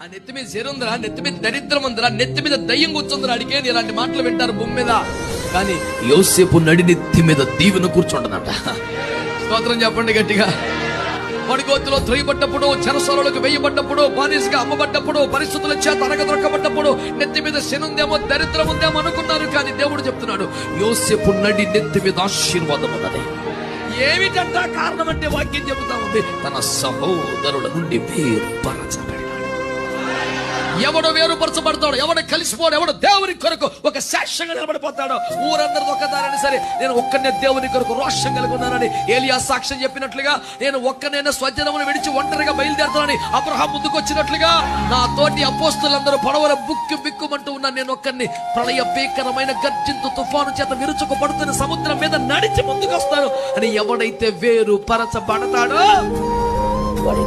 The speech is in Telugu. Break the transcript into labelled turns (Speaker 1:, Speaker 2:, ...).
Speaker 1: ఆ నెత్తి మీద చెరుందిరా నెత్తి మీద దరిద్రం ఉందిరా నెత్తి మీద దయ్యం కూర్చుందిరా అడిగే ఇలాంటి మాటలు వింటారు భూమి మీద. కానీ యోసేపు నడి నెత్తి మీద దీవెన కూర్చుంటుందట స్తోత్రం చెప్పండి గట్టిగా. పడిగోతులో త్రయబడ్డప్పుడు చెరసోలకు వెయ్యబడ్డప్పుడు బానిసగా అమ్మబడ్డప్పుడు పరిస్థితుల చేత అనగదొక్కబడ్డప్పుడు నెత్తి మీద శనుందేమో దరిద్రం ఉందేమో అనుకున్నారు కానీ దేవుడు చెప్తున్నాడు యోసేపు నడి నెత్తి మీద ఆశీర్వాదం ఉన్నది. ఏమిటంట కారణం అంటే వాక్యం చెబుతా ఉంది తన సహోదరుల నుండి వేరుపరచబడినాడు ఎవడు వేరుపరచబడతాడు ఎవడు కలిసిపోడు ఎవడు దేవుని కొరకు ఒక సాక్ష్యంగా నిలబడిపోతాడో ఊరందరూ ఒక్కదారని సరే నేను ఒక్కనే దేవుని కొరకు రోషం కలిగి ఉన్నానని ఏలియా సాక్ష్యం చెప్పినట్లుగా నేను ఒక్కనైనా స్వజనమును విడిచి ఒంటరిగా బయలుదేరుతానని అబ్రహాం ముందుకు వచ్చినట్లుగా నా తోటి అపోస్తులందరూ పడవల బుక్కు బిక్కుమంటూ ఉన్నాను నేను ఒక్కరిని ప్రళయ భీకరమైన గర్జింతు తుఫాను చేత విరుచుకు పడుతున్న సముద్రం మీద నడిచి ముందుకు వస్తాను అని ఎవడైతే వేరు పరచబడతాడో వాడి